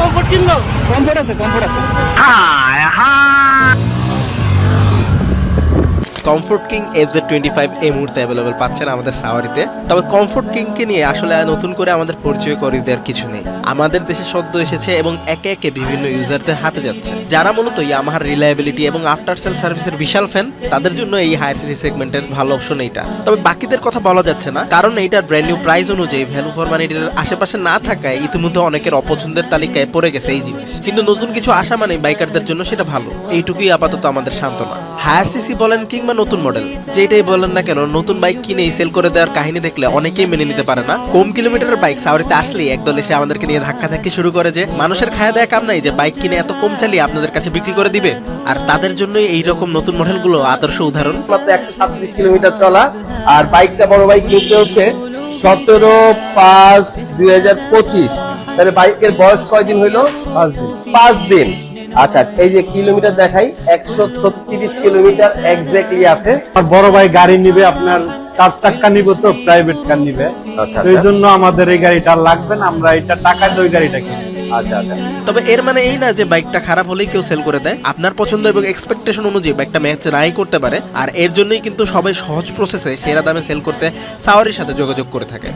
Comfort কিনবো comfort আছে comfort আছে comfort king F Z twenty five এই মুহূর্তে অ্যাভেলেবল পাচ্ছেন আমাদের সাওয়ারিতে। তবে কমফোর্ট কিংকে নিয়ে আসলে নতুন করে আমাদের পরিচয় করে দেওয়ার কিছু নেই। আমাদের দেশে সদ্য এসেছে এবং একে একে বিভিন্ন ইউজারদের হাতে যাচ্ছে। যারা মূলত ইয়ামাহার রিলায়েবিলিটি এবং আফটার সেল সার্ভিসের বিশাল ফ্যান তাদের জন্য এই হায়ার সিসি সেগমেন্টের ভালো অপশন এইটা। তবে বাকিদের কথা বলা যাচ্ছে না, কারণ এইটার ব্র্যান্ড নিউ প্রাইস অনুযায়ী ভ্যালু ফর মানিটার আশেপাশে না থাকায় ইতিমধ্যে অনেকের অপছন্দের তালিকায় পড়ে গেছে এই জিনিস। কিন্তু নতুন কিছু আশা মানে বাইকারদের জন্য সেটা ভালো। এইটুকুই আপাতত আমাদের সান্ত্বনা। হায়ার সিসি বলেন কিংবা নতুন মডেল যেটাই বলেন না কেন নতুন বাইক কিনে সেল করে দেওয়ার কাহিনী দেখলে অনেকেই মেনে নিতে পারে না। কম কিলোমিটারের বাইক সাওয়ারিতে আসলেই একদল এসে আমাদেরকে নিয়ে ধাক্কা ধাক্কি শুরু করে যে মানুষের খায়া দেয়া কাম নাই যে বাইক কিনে এত কম চালিয়ে আপনাদের কাছে বিক্রি করে দিবে। আর তাদের জন্যই এইরকম নতুন মডেলগুলো আদর্শ উদাহরণ। মাত্র একশো সাতত্রিশ কিলোমিটার চলা আর বাইকটা বড় বাইক নিতে হচ্ছে সতেরো পাঁচ দুই হাজার পঁচিশ। তাহলে বাইকের বয়স কয়দিন হইল? পাঁচ দিন। পাঁচ দিন। আচ্ছা এই যে কিলোমিটার দেখাই একশো ছত্রিশ কিলোমিটার এক্স্যাক্টলি আছে। আর বড় ভাই গাড়ি নিবে আপনার চার চাক্কা নিবে তো প্রাইভেট কার নিবে। আচ্ছা, এই আচ্ছা। জন্য আমাদের এই গাড়িটা লাগবে না আমরা এটা টাকা দিয়ে ওই গাড়িটা কিনি। আচ্ছা আচ্ছা। তবে এর মানে এই না যে বাইকটা খারাপ হলেই কেউ সেল করে দেয়। আপনার পছন্দ এবং এক্সপেকটেশন অনুযায়ী বাইকটা ম্যাচ নাই করতে পারে আর এর জন্যই কিন্তু সবাই সহজ প্রসেসে সেরা দামে সেল করতে সাওয়ারির সাথে যোগাযোগ করে থাকে।